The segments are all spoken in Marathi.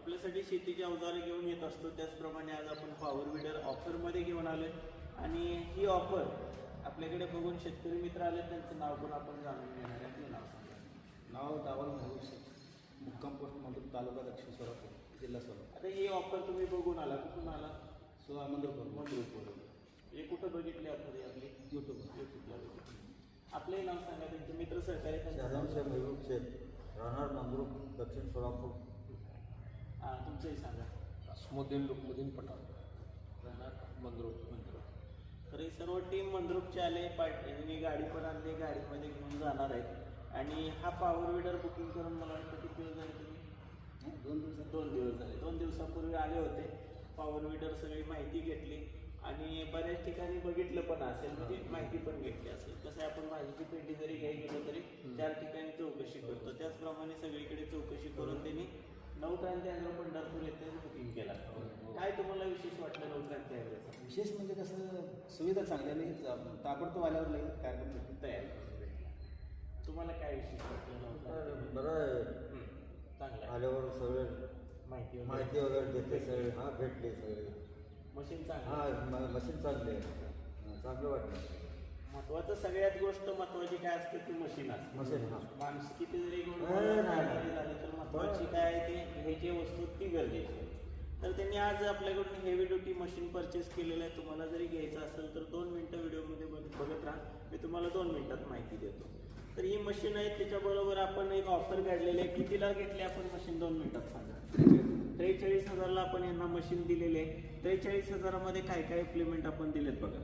आपल्यासाठी शेतीची अवजारे घेऊन येत असतो. त्याचप्रमाणे आज आपण पॉवर विडर ऑफरमध्ये घेऊन आलोय. आणि ही ऑफर आपल्याकडे बघून शेतकरी मित्र आले त्यांचं नाव पण आपण जाणून घेणार आहे. आपलं नाव सांगा. नाव दावल महबूब शेख मुक्काम पोस्ट मंडूर तालुका दक्षिण सोलापूर जिल्हा सोलापूर. आता ही ऑफर तुम्ही बघून आला कुठून आला? सो मंदरपूर. मंद्रुपवरून हे कुठं बघितली हे आपली? यूट्यूब युट्यूबला बघितली. आपलंही नाव सांगा त्यांचे मित्र सहकारी शेख महबूब शेख राहणार मंद्रुप दक्षिण सोलापूर. हां तुमचंही सांगा. अस्मुद्दीन लुकमुद्दीन पठाण. राहणार मंद्रुप मंद्रुप. तर हे सर्व टीम मंद्रुपचे आले पाट यांनी गाडी पण आणली गाडीमध्ये घेऊन जाणार आहेत. आणि हा पॉवर विडर बुकिंग करून मला वाटतं किती दिवस झाले तुम्ही? दोन दिवसात दोन दिवस झाले. दोन दिवसापूर्वी आले होते. पॉवर विडर सगळी माहिती घेतली. आणि बऱ्याच ठिकाणी बघितलं पण असेल म्हणजे माहिती पण घेतली असेल. कसं आहे आपण भाजीची पेटी जरी घ्यायला गेलो तरी चार ठिकाणी चौकशी करतो. त्याचप्रमाणे सगळीकडे चौकशी करून त्यांनी नवक्रांती अॅग्रो पंढरपूर येथे बुकिंग केला काय तुम्हाला विशेष वाटलं नवक्रांती अॅग्रोचं विशेष म्हणजे कसं सुविधा चांगल्या लगेच ताबडतोब आल्यावर लगेच कार्यक्रम. तयार करून. तुम्हाला काय विशेष वाटलं नवक्रांती बरं आहे चांगलं. आल्यावर सगळे माहिती वगैरे. माहिती वगैरे देते सगळे हां भेटले सगळे मशीन चांगलं हां मशीन चांगले आहे. चांगलं वाटलं महत्वाचं सगळ्यात गोष्ट महत्वाची काय असते ती मशीन असते मशीन हां माणसं किती जरी गुण नाही, नाही, नाही. झाले तर महत्वाची काय आहे ते घ्यायची वस्तू ती गरजेची आहे. तर त्यांनी आज आपल्याकडून हेवी ड्युटी मशीन परचेस केलेलं आहे. तुम्हाला जरी घ्यायचं असेल तर दोन मिनटं व्हिडिओमध्ये बघत राहा. मी तुम्हाला दोन मिनटात माहिती देतो. तर ही मशीन आहे त्याच्याबरोबर आपण एक ऑफर काढलेली आहे. कितीला घेतली आपण मशीन दोन मिनटात सांगा. त्रेचाळीस हजारला आपण यांना मशीन दिलेले आहे. त्रेचाळीस हजारामध्ये काय काय इम्प्लिमेंट आपण दिलेत बघा.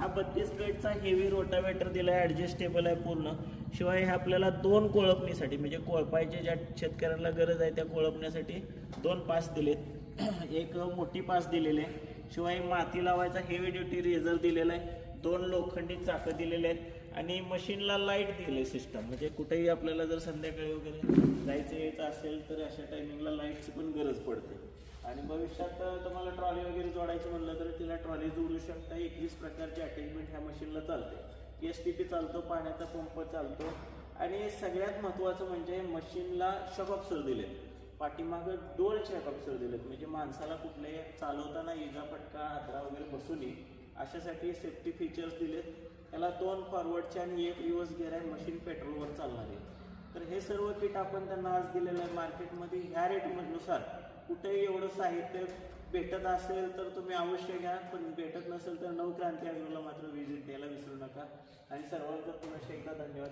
हा बत्तीस गटचा हेवी रोटावेटर दिला आहे ॲडजस्टेबल आहे पूर्ण. शिवाय हे आपल्याला दोन कोळपणीसाठी म्हणजे कोळपायचे ज्या शेतकऱ्यांना गरज आहे त्या कोळपण्यासाठी दोन पास दिलेत. एक मोठी पास दिलेली आहे. शिवाय माती लावायचा हेवी ड्युटी रेझर दिलेला आहे. दोन लोखंडी चाकं दिलेले आहेत. आणि मशीनला लाइट दिले सिस्टम म्हणजे कुठेही आपल्याला जर संध्याकाळी वगैरे जायचं यायचं असेल तर अशा टायमिंगला लाईटची पण गरज पडते. आणि भविष्यात तुम्हाला ट्रॉली वगैरे जोडायची म्हणलं तर तिला ट्रॉली जोडू शकता. एकवीस प्रकारची अटॅचमेंट ह्या मशीनला चालते. एस टी पी चालतो पाण्याचा पंप चालतो. आणि सगळ्यात महत्त्वाचं म्हणजे मशीनला शॉकअप्सर दिले पाठीमागं डोल शॉकअप्सर दिलेत. म्हणजे माणसाला कुठल्याही चालवताना इजा फटका हादरा वगैरे बसू नये. अशासाठी सेफ्टी फीचर्स दिलेत. त्याला दोन फॉरवर्डचे आणि एक रिव्हर्स गिअर आहे. मशीन पेट्रोलवर चालणार. आहे तर हे सर्व किट आपण त्यांना आज दिलेलं आहे मार्केटमध्ये. ह्या रेटनुसार कुठेही एवढं साहित्य भेटत असेल तर तुम्ही अवश्य घ्या. पण भेटत नसेल तर नवक्रांती अग्रोला मात्र व्हिजिट द्यायला विसरू नका. आणि सर्वांचा पुन्हा एकदा धन्यवाद.